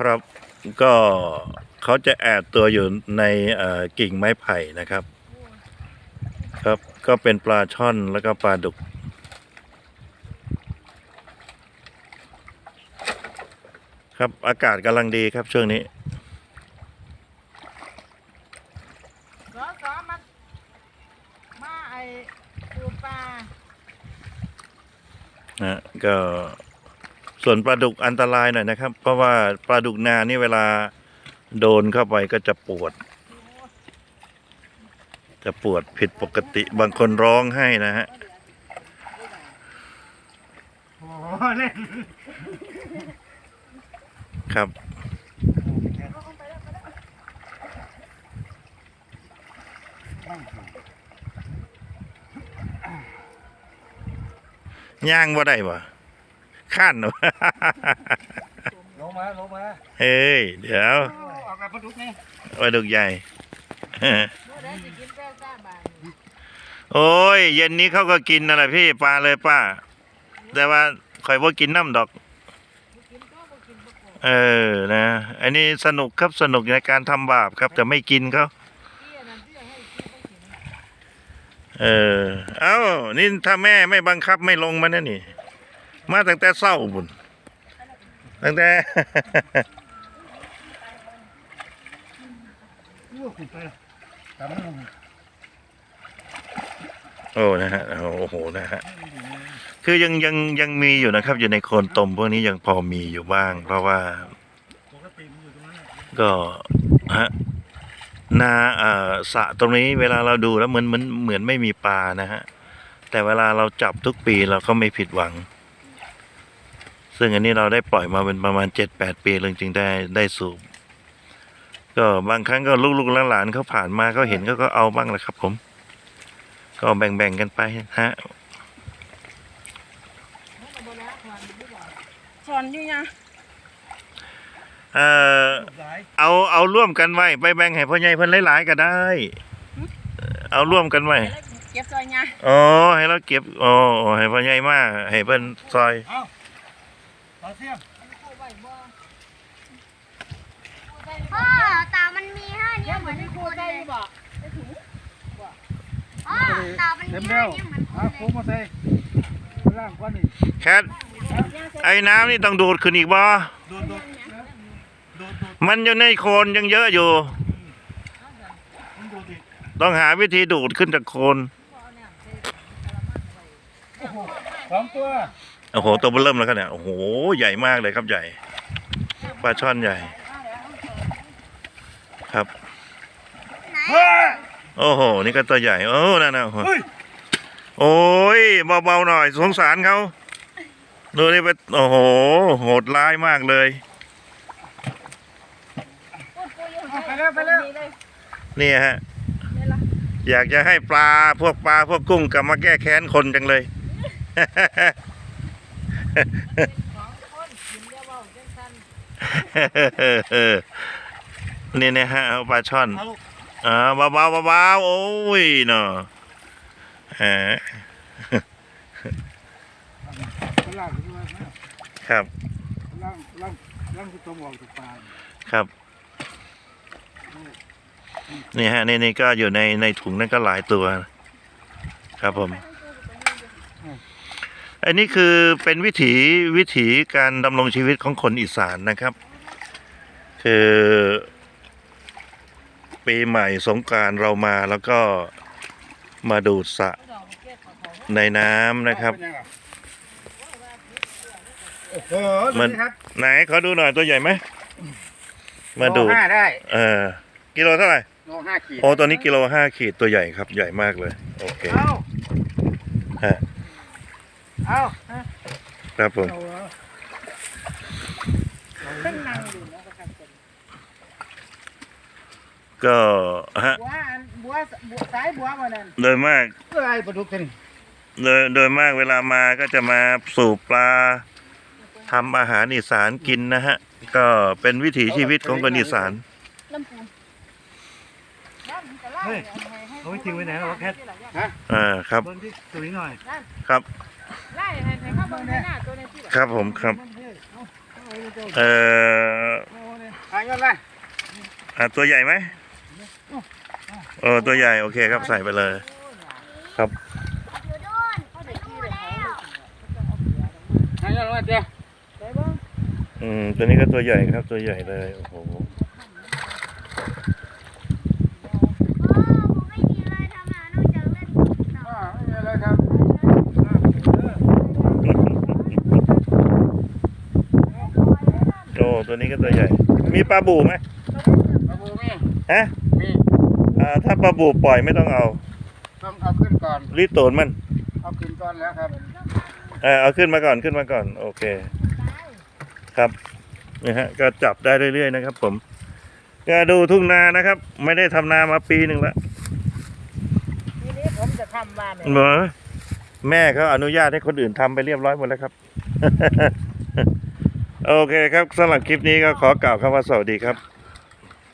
ครับ ก็เขาจะแอบตัวอยู่ในเอ่อกิ่งไม้ไผ่นะครับ ครับก็เป็นปลาช่อนแล้วก็ปลาดุกครับอากาศกำลังดีครับช่วงนี้สอสอมามาไอ้ปูปลานะก็ ส่วนปลาดุกอันตรายหน่อยนะครับ เพราะว่าปลาดุกนานี่เวลาโดนเข้าไปก็จะปวด จะปวดผิดปกติบางคนร้องให้นะฮะครับ ย่างว่าได้ปะ ข้านวะลงมาลงมาเฮ้ย เดี๋ยวออกกับปลาดุกนี่ปลาดุกใหญ่เมื่อไดสิกินแป้ซ่าบานโอ้ย เย็นนี้เขาก็กินนั่นแหละพี่ปลาเลยป้า แต่ว่าคอยว่ากินน้ำดอกบ่กินก็บ่กินบ่กเออนะ อันนี้สนุกครับสนุกในการทำบาปครับ แต่ไม่กินเขาที่อันนั้นที่ให้กินบ่กินเออ เอ้า นี่ถ้าแม่ไม่บังคับไม่ลงมาเนี่ยนี่ มาตั้งแต่เศร้าบุญตั้งแต่โอ้นะฮะโอ้โหนะฮะคือยังยังยังมีอยู่นะครับ อยู่ในโคนตมพวกนี้ยังพอมีอยู่บ้าง เพราะว่าก็ฮะนาเอ่อสะตรงนี้เวลาเราดูแล้วเหมือนเหมือนเหมือนไม่มีปลานะฮะแต่เวลาเราจับทุกปีเราก็ไม่ผิดหวัง ซึ่งอันนี้เราได้ปล่อยมาเป็นประมาณเจ็ดแปดปีเลยจึงได้ได้สูบก็บางครั้งก็ลูกๆหลานๆเขาผ่านมาเขาเห็นเขาก็เอาบ้างแหละครับ ผม ก็แบ่งๆกันไปฮะมันก็บ่ละความอยู่บ่สอนอยู่ยังเอ่อสายเอาเอาร่วมกันไว้ไปแบ่งให้พ่อใหญ่เพิ่นหลายๆก็ได้ เอาร่วมกันไว้แล้วเก็บซอยยาอ๋อให้เราเก็บอ๋อให้พ่อใหญ่มาให้เพิ่นซอย เอ้าปลาเสียมเข้าไว้บ่พ่อเต่ามันมีห้านิ้ยัวงเหบ่มือนมีคครูนได้เลยบ่พ่อเต่ามันเต็มีมห้าแล้วนิ้วเหมือนคเอานโค้เลยงมาใส่ข้างล่างกว่านี่แคทไอ้น้ำนี่ต้องดูดขึ้นอีกบ่โดนโดนโดนโดนมันอยู่ในโคลนยังเยอะอยู่มันโดนอีกต้องหาวิธีดูดขึ้นจากโคลนโอ้โหสองตัว โอ้โหตัวเบอเริ่มแล้วครับเนี่ยโอ้โหใหญ่มากเลยครับใหญ่ปลาช่อนใหญ่ ครับโอ้โหนี่ก็ตัวใหญ่โอ้นั่นนะโอ้ยเบาๆหน่อย สงสารเขาดูนี่เป็นโอ้โหโหดร้ายมากเลยไปแล้วไปแล้วนี่ฮะอยากจะให้ปลาพวกปลาพวกกุ้งกลับมาแก้แค้นคนจังเลย นกินอย่าเว้าจังซั่นนี่นะฮะเอาปลาช่อนเอาลูกอ่าเบาๆเบาๆโอ้ยเนาะฮะข้างล่างขึ้นมาข้างครับล่างล่างล่างคือตัวหมอกตัวปลาครับนี่ฮะนี่นี่ก็อยู่ในในถุงนั่นก็หลายตัว ครับผม อันนี้คือเป็นวิถีวิถีการดำรงชีวิตของคนอีสานนะครับ คือปีใหม่สงกรารเรามาแล้วก็มาดูดสระในน้ำนะครับเป็นยังไงโอ้โหมันดูสิครับไหนขอดูหน่อยตัวใหญ่ไหมมาดูดโลห้าได้เออกิโลเท่าไหร่โลห้าขีดโอ้ตัวนี้กิโลห้าขีดตัวใหญ่ครับใหญ่มากเลย โอเคเอาฮะ เอาครับผมเอาเหรอเพิ่นนั่งอยู่เนาะก็ครับเพิ่นก็ฮะบัวอันบัวบัวสายบัวบ่นั่นโดยมากเอ้ยปลาดุกกันโดยโดยมากเวลามาก็จะมาสูบปลาทำอาหารอีสานกินนะฮะ ก็เป็นวิถีชีวิตของคนอีสานลำพูนน้ำมันจะไล่ให้ให้เอาไว้ทิ้งไว้ไหนหรอแคทอ่าครับเบิ้งที่สวยหน่อยครับ ไล่ให้ให้เข้าเบิ่งในหน้าตัวนี้สิล่ะครับผมครับ เอ่อโอ้เลยอะตัวใหญ่ไหมเออตัวใหญ่โอเคครับใส่ไปเลย ครับอยู่โดนไปนู่นแล้วให้ยังไงเจ๊ไปเบิ่งอืมตัวนี้ก็ตัวใหญ่ครับตัวใหญ่เลยโอ้โห พ่อผมไม่มีอะไรทำอะนอกจากเล่นต่อ อ่าไม่มีอะไรครับ โอ้ตัวนี้ก็ตัวใหญ่ มีปลาบูไหมปลาบูมีฮะมีอ่าถ้าปลาบูปล่อยไม่ต้องเอาต้องเอาขึ้นก่อนรีบโตนมัน เอาขึ้นก่อนแล้วครับเออเอาขึ้นมาก่อนขึ้นมาก่อน โอเค ครับนี่ฮะก็จับได้เรื่อยๆนะครับ ผมก็ดูทุ่งนานะครับ ไม่ได้ทำนามาปีหนึ่งแล้วทีนี้ผมจะทำบ้านเนี่ยเหรอแม่เขาอนุญาตให้คนอื่นทำไปเรียบร้อยหมดแล้วครับ โอเคครับสำหรับคลิปนี้ก็ขอกล่าวคำว่าสวัสดีครับ